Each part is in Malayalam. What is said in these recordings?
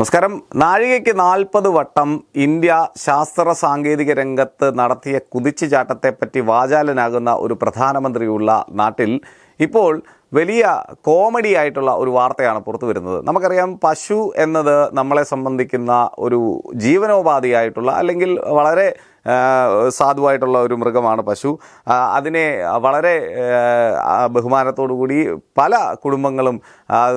നമസ്കാരം. നാഴികയ്ക്ക് നാൽപ്പത് വട്ടം ഇന്ത്യ ശാസ്ത്ര സാങ്കേതിക രംഗത്ത് നടത്തിയ കുതിച്ചുചാട്ടത്തെപ്പറ്റി വാചാലനാകുന്ന ഒരു പ്രധാനമന്ത്രിയുള്ള നാട്ടിൽ ഇപ്പോൾ വലിയ കോമഡി ആയിട്ടുള്ള ഒരു വാർത്തയാണ് പുറത്തു വരുന്നത്. നമുക്കറിയാം പശു എന്നത് നമ്മളെ സംബന്ധിക്കുന്ന ഒരു ജീവനോപാധിയായിട്ടുള്ള അല്ലെങ്കിൽ വളരെ സാധുവായിട്ടുള്ള ഒരു മൃഗമാണ് പശു. അതിനെ വളരെ കൂടി പല കുടുംബങ്ങളും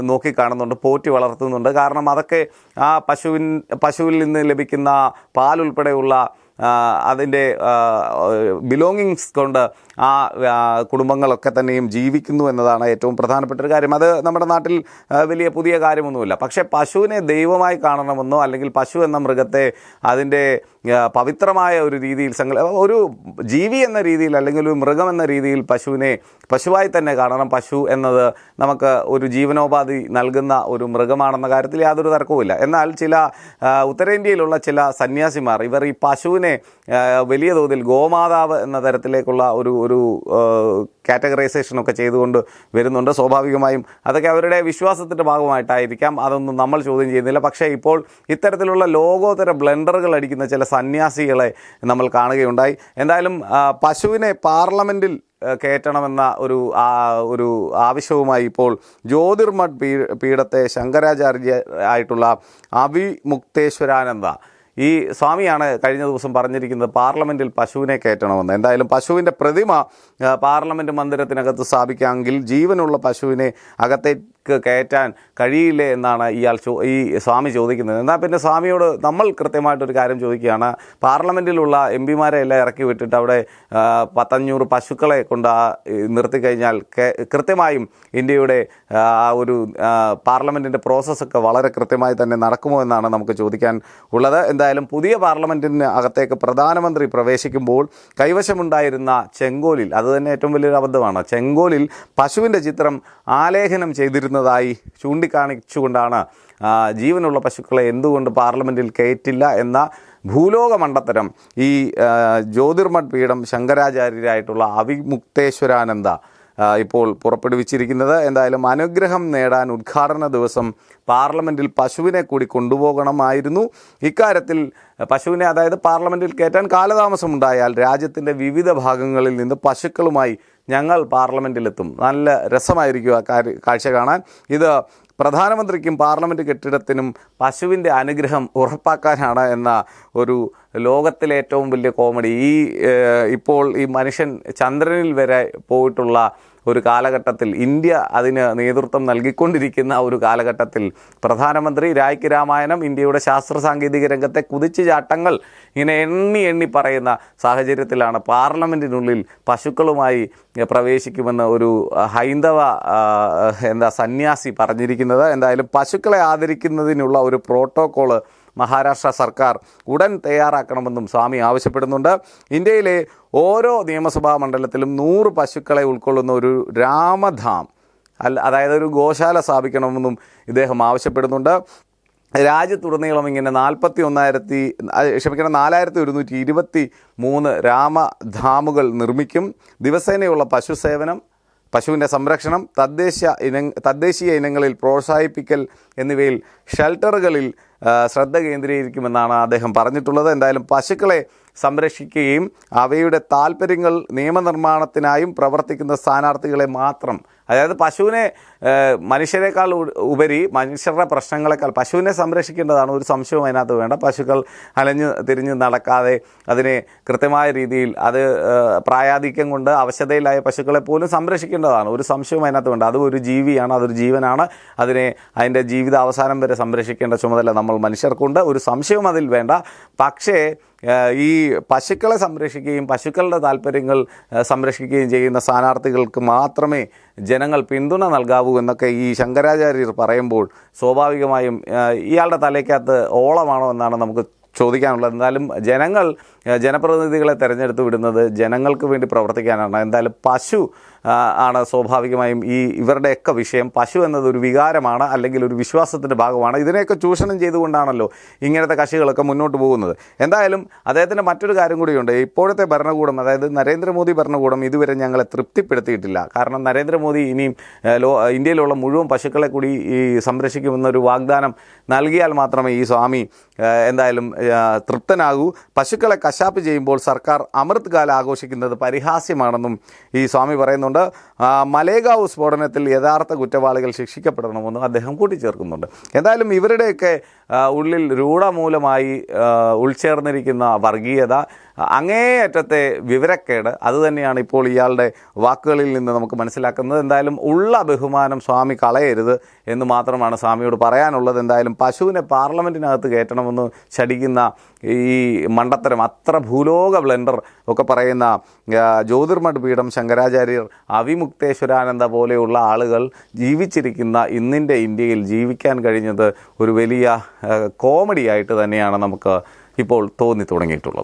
നോക്കിക്കാണുന്നുണ്ട് പോറ്റി വളർത്തുന്നുണ്ട്. കാരണം അതൊക്കെ ആ പശുവിൻ പശുവിൽ നിന്ന് ലഭിക്കുന്ന പാലുൾപ്പെടെയുള്ള അതിന്റെ ബിലോങ്ങിങ്സ് കൊണ്ട് ആ കുടുംബങ്ങളൊക്കെ തന്നെയും ജീവിക്കുന്നു എന്നതാണ് ഏറ്റവും പ്രധാനപ്പെട്ട ഒരു കാര്യം. അത് നമ്മുടെ നാട്ടിൽ വലിയ പുതിയ കാര്യമൊന്നുമില്ല. പക്ഷേ പശുവിനെ ദൈവമായി കാണണമെന്നോ അല്ലെങ്കിൽ പശു എന്ന മൃഗത്തെ അതിന്റെ പവിത്രമായ ഒരു രീതിയിൽ സങ്കല ഒരു ജീവി എന്ന രീതിയിൽ അല്ലെങ്കിൽ ഒരു മൃഗം എന്ന രീതിയിൽ പശുവിനെ പശുവായി തന്നെ കാണണം. പശു എന്നത് നമുക്ക് ഒരു ജീവനോപാധി നൽകുന്ന ഒരു മൃഗമാണെന്ന കാര്യത്തിൽ യാതൊരു തർക്കവുമില്ല. എന്നാൽ ചില ഉത്തരേന്ത്യയിലുള്ള ചില സന്യാസിമാർ ഇവർ ഈ പശുവിനെ വലിയ തോതിൽ ഗോമാതാവ് എന്ന തരത്തിലേക്കുള്ള ഒരു ഒരു കാറ്റഗറൈസേഷനൊക്കെ ചെയ്തുകൊണ്ട് വരുന്നുണ്ട്. സ്വാഭാവികമായും അതൊക്കെ അവരുടെ വിശ്വാസത്തിന്റെ ഭാഗമായിട്ടായിരിക്കാം. അതൊന്നും നമ്മൾ ചോദ്യം ചെയ്യുന്നില്ല. പക്ഷേ ഇപ്പോൾ ഇത്തരത്തിലുള്ള ലോകോത്തര ബ്ലെൻഡറുകൾ അടിക്കുന്ന ചില സന്യാസികളെ നമ്മൾ കാണുകയുണ്ടായി. എന്തായാലും പശുവിനെ പാർലമെന്റിൽ കയറ്റണമെന്ന ഒരു ഒരു ആവശ്യവുമായി ഇപ്പോൾ ജ്യോതിർമഠ് പീ പീഠത്തെ ശങ്കരാചാര്യ ആയിട്ടുള്ള അവിമുക്തേശ്വരാനന്ദ. ഈ സ്വാമിയാണ് കഴിഞ്ഞ ദിവസം പറഞ്ഞിരിക്കുന്നത് പാർലമെന്റിൽ പശുവിനെ കയറ്റണമെന്ന്. എന്തായാലും പശുവിന്റെ പ്രതിമ പാർലമെന്റ് മന്ദിരത്തിനകത്ത് സ്ഥാപിക്കാമെങ്കിൽ ജീവനുള്ള പശുവിനെ അകത്തേക്ക് കയറ്റാൻ കഴിയില്ലേ എന്നാണ് ഇയാൾ ചോ ഈ സ്വാമി ചോദിക്കുന്നത്. എന്നാൽ പിന്നെ സ്വാമിയോട് നമ്മൾ കൃത്യമായിട്ടൊരു കാര്യം ചോദിക്കുകയാണ്. പാർലമെന്റിലുള്ള എം പിമാരെ എല്ലാം ഇറക്കി വിട്ടിട്ട് അവിടെ പത്തഞ്ഞൂറ് പശുക്കളെ കൊണ്ട് നിർത്തിക്കഴിഞ്ഞാൽ കൃത്യമായും ഇന്ത്യയുടെ ആ ഒരു പാർലമെന്റിന്റെ പ്രോസസ്സൊക്കെ വളരെ കൃത്യമായി തന്നെ നടക്കുമോ എന്നാണ് നമുക്ക് ചോദിക്കാൻ ഉള്ളത്. എന്തായാലും പുതിയ പാർലമെന്റിന് അകത്തേക്ക് പ്രധാനമന്ത്രി പ്രവേശിക്കുമ്പോൾ കൈവശമുണ്ടായിരുന്ന ചെങ്കോലിൽ അത് തന്നെ ഏറ്റവും വലിയൊരു അബദ്ധമാണ് ചെങ്കോലിൽ പശുവിന്റെ ചിത്രം ആലേഖനം ചെയ്തിരുന്നതായി ചൂണ്ടിക്കാണിച്ചുകൊണ്ടാണ് ജീവനുള്ള പശുക്കളെ എന്തുകൊണ്ട് പാർലമെന്റിൽ കയറ്റില്ല എന്ന ഭൂലോക മണ്ടത്തരം ഈ ജ്യോതിർമഠ് പീഠം ശങ്കരാചാര്യരായിട്ടുള്ള അവിമുക്തേശ്വരാനന്ദ ഇപ്പോൾ പുറപ്പെടുവിച്ചിരിക്കുന്നത്. എന്തായാലും അനുഗ്രഹം നേടാൻ ഉദ്ഘാടന ദിവസം പാർലമെന്റിൽ പശുവിനെ കൂടി കൊണ്ടുപോകണമായിരുന്നു. ഇക്കാര്യത്തിൽ പശുവിനെ അതായത് പാർലമെന്റിൽ കയറ്റാൻ കാലതാമസമുണ്ടായാൽ രാജ്യത്തിന്റെ വിവിധ ഭാഗങ്ങളിൽ നിന്ന് പശുക്കളുമായി ഞങ്ങൾ പാർലമെന്റിലെത്തും നല്ല രസമായിരിക്കും ആ കാഴ്ച കാണാൻ. ഇത് പ്രധാനമന്ത്രിക്കും പാർലമെന്റ് കെട്ടിടത്തിനും പശുവിന്റെ അനുഗ്രഹം ഉറപ്പാക്കാനാണ് എന്ന ഒരു ലോകത്തിലെ ഏറ്റവും വലിയ കോമഡി. ഈ ഇപ്പോൾ ഈ മനുഷ്യൻ ചന്ദ്രനിൽ വരെ പോയിട്ടുള്ള ഒരു കാലഘട്ടത്തിൽ ഇന്ത്യ അതിന് നേതൃത്വം നൽകിക്കൊണ്ടിരിക്കുന്ന ഒരു കാലഘട്ടത്തിൽ പ്രധാനമന്ത്രി രായ്ക്ക് രാമായണം ഇന്ത്യയുടെ ശാസ്ത്ര സാങ്കേതിക രംഗത്തെ കുതിച്ചുചാട്ടങ്ങൾ ഇങ്ങനെ എണ്ണി എണ്ണി പറയുന്ന സാഹചര്യത്തിലാണ് പാർലമെന്റിനുള്ളിൽ പശുക്കളുമായി പ്രവേശിക്കുമെന്ന് ഒരു ഹൈന്ദവ എന്താ സന്യാസി പറഞ്ഞിരിക്കുന്നത്. എന്തായാലും പശുക്കളെ ആദരിക്കുന്നതിനുള്ള ഒരു പ്രോട്ടോക്കോൾ മഹാരാഷ്ട്ര സർക്കാർ ഉടൻ തയ്യാറാക്കണമെന്നും സ്വാമി ആവശ്യപ്പെടുന്നുണ്ട്. ഇന്ത്യയിലെ ഓരോ നിയമസഭാ മണ്ഡലത്തിലും നൂറ് പശുക്കളെ ഉൾക്കൊള്ളുന്ന ഒരു രാമധാം അല്ല അതായത് ഒരു ഗോശാല സ്ഥാപിക്കണമെന്നും ഇദ്ദേഹം ആവശ്യപ്പെടുന്നുണ്ട്. രാജ്യത്തുടനീളം ഇങ്ങനെ നാൽപ്പത്തി ഒന്നായിരത്തി ക്ഷമിക്കണം നാലായിരത്തി ഒരുന്നൂറ്റി ഇരുപത്തി മൂന്ന് രാമധാമുകൾ നിർമ്മിക്കും. ദിവസേനയുള്ള പശു സേവനം പശുവിന്റെ സംരക്ഷണം തദ്ദേശ ഇന തദ്ദേശീയ ഇനങ്ങളിൽ പ്രോത്സാഹിപ്പിക്കൽ എന്നിവയിൽ ഷെൽട്ടറുകളിൽ ശ്രദ്ധ കേന്ദ്രീകരിക്കുമെന്നാണ് അദ്ദേഹം പറഞ്ഞിട്ടുള്ളത്. എന്തായാലും പശുക്കളെ സംരക്ഷിക്കുകയും അവയുടെ താല്പര്യങ്ങൾ നിയമനിർമ്മാണത്തിനായും പ്രവർത്തിക്കുന്ന സ്ഥാനാർത്ഥികളെ മാത്രം. അതായത് പശുവിനെ മനുഷ്യരെക്കാൾ ഉപരി മനുഷ്യരുടെ പ്രശ്നങ്ങളെക്കാൾ പശുവിനെ സംരക്ഷിക്കേണ്ടതാണ് ഒരു സംശയവും അതിനകത്ത് വേണ്ട. പശുക്കൾ അലഞ്ഞു തിരിഞ്ഞ് നടക്കാതെ അതിനെ കൃത്യമായ രീതിയിൽ അത് പ്രായാധിക്യം കൊണ്ട് അവശതയിലായ പശുക്കളെ പോലും സംരക്ഷിക്കേണ്ടതാണ്. ഒരു സംശയവും അതിനകത്ത് വേണ്ട. അത് ഒരു ജീവിയാണ് അതൊരു ജീവനാണ്. അതിനെ അതിന്റെ ജീവിത അവസാനം വരെ സംരക്ഷിക്കേണ്ട ചുമതല നമ്മൾ മനുഷ്യർക്കുണ്ട്. ഒരു സംശയവും അതിൽ വേണ്ട. പക്ഷേ ഈ പശുക്കളെ സംരക്ഷിക്കുകയും പശുക്കളുടെ താല്പര്യങ്ങൾ സംരക്ഷിക്കുകയും ചെയ്യുന്ന സ്ഥാനാർത്ഥികൾക്ക് മാത്രമേ ജനങ്ങൾ പിന്തുണ നൽകാവൂ എന്നൊക്കെ ഈ ശങ്കരാചാര്യർ പറയുമ്പോൾ സ്വാഭാവികമായും ഇയാളുടെ തലയ്ക്കകത്ത് ഓളമാണോ എന്നാണ് നമുക്ക് ചോദിക്കാനുള്ളത്. എന്തായാലും ജനങ്ങൾ ജനപ്രതിനിധികളെ തിരഞ്ഞെടുത്ത് വിടുന്നത് ജനങ്ങൾക്ക് വേണ്ടി പ്രവർത്തിക്കാനാണ്. എന്തായാലും പശു ആണ് സ്വാഭാവികമായും ഈ ഇവരുടെയൊക്കെ വിഷയം. പശു എന്നത് ഒരു വികാരമാണ് അല്ലെങ്കിൽ ഒരു വിശ്വാസത്തിന്റെ ഭാഗമാണ്. ഇതിനെയൊക്കെ ചൂഷണം ചെയ്തുകൊണ്ടാണല്ലോ ഇങ്ങനത്തെ കക്ഷികളൊക്കെ മുന്നോട്ട് പോകുന്നത്. എന്തായാലും അദ്ദേഹത്തിന്റെ മറ്റൊരു കാര്യം കൂടിയുണ്ട്. ഇപ്പോഴത്തെ ഭരണകൂടം അതായത് നരേന്ദ്രമോദി ഭരണകൂടം ഇതുവരെ ഞങ്ങളെ തൃപ്തിപ്പെടുത്തിയിട്ടില്ല. കാരണം നരേന്ദ്രമോദി ഇനിയും ലോ ഇന്ത്യയിലുള്ള മുഴുവൻ പശുക്കളെ കൂടി ഈ സംരക്ഷിക്കുമെന്നൊരു വാഗ്ദാനം നൽകിയാൽ മാത്രമേ ഈ സ്വാമി എന്തായാലും തൃപ്തനാകൂ. പശുക്കളെ കശാപ്പ് ചെയ്യുമ്പോൾ സർക്കാർ അമൃത് കാല ആഘോഷിക്കുന്നത് പരിഹാസ്യമാണെന്നും ഈ സ്വാമി പറയുന്നുണ്ട്. ആ, മലേഗാവ് സ്ഫോടനത്തിൽ യഥാർത്ഥ കുറ്റവാളികൾ ശിക്ഷിക്കപ്പെടണമെന്നും അദ്ദേഹം കൂട്ടിച്ചേർക്കുന്നുണ്ട്. എന്തായാലും ഇവരുടെയൊക്കെ ഉള്ളിൽ രൂഢമൂലമായി ഉൾച്ചേർന്നിരിക്കുന്ന വർഗീയത അങ്ങേയറ്റത്തെ വിവരക്കേട് അതുതന്നെയാണ് ഇപ്പോൾ ഇയാളുടെ വാക്കുകളിൽ നിന്ന് നമുക്ക് മനസ്സിലാക്കുന്നത്. എന്തായാലും ഉള്ള ബഹുമാനം സ്വാമി കളയരുത് എന്ന് മാത്രമാണ് സ്വാമിയോട് പറയാനുള്ളത്. എന്തായാലും പശുവിനെ പാർലമെന്റിനകത്ത് കയറ്റണമെന്ന് ശടിക്കുന്ന ഈ മണ്ടത്തരം അത്ര ഭൂലോക ബ്ലെൻഡർ ഒക്കെ പറയുന്ന ജ്യോതിർമഠ് പീഠം ശങ്കരാചാര്യർ അവിമുക്തേശ്വരാനന്ദ പോലെയുള്ള ആളുകൾ ജീവിച്ചിരിക്കുന്ന ഇന്നിന്റെ ഇന്ത്യയിൽ ജീവിക്കാൻ കഴിഞ്ഞത് ഒരു വലിയ കോമഡിയായിട്ട് തന്നെയാണ് നമുക്ക് ഇപ്പോൾ തോന്നി തുടങ്ങിയിട്ടുള്ളത്.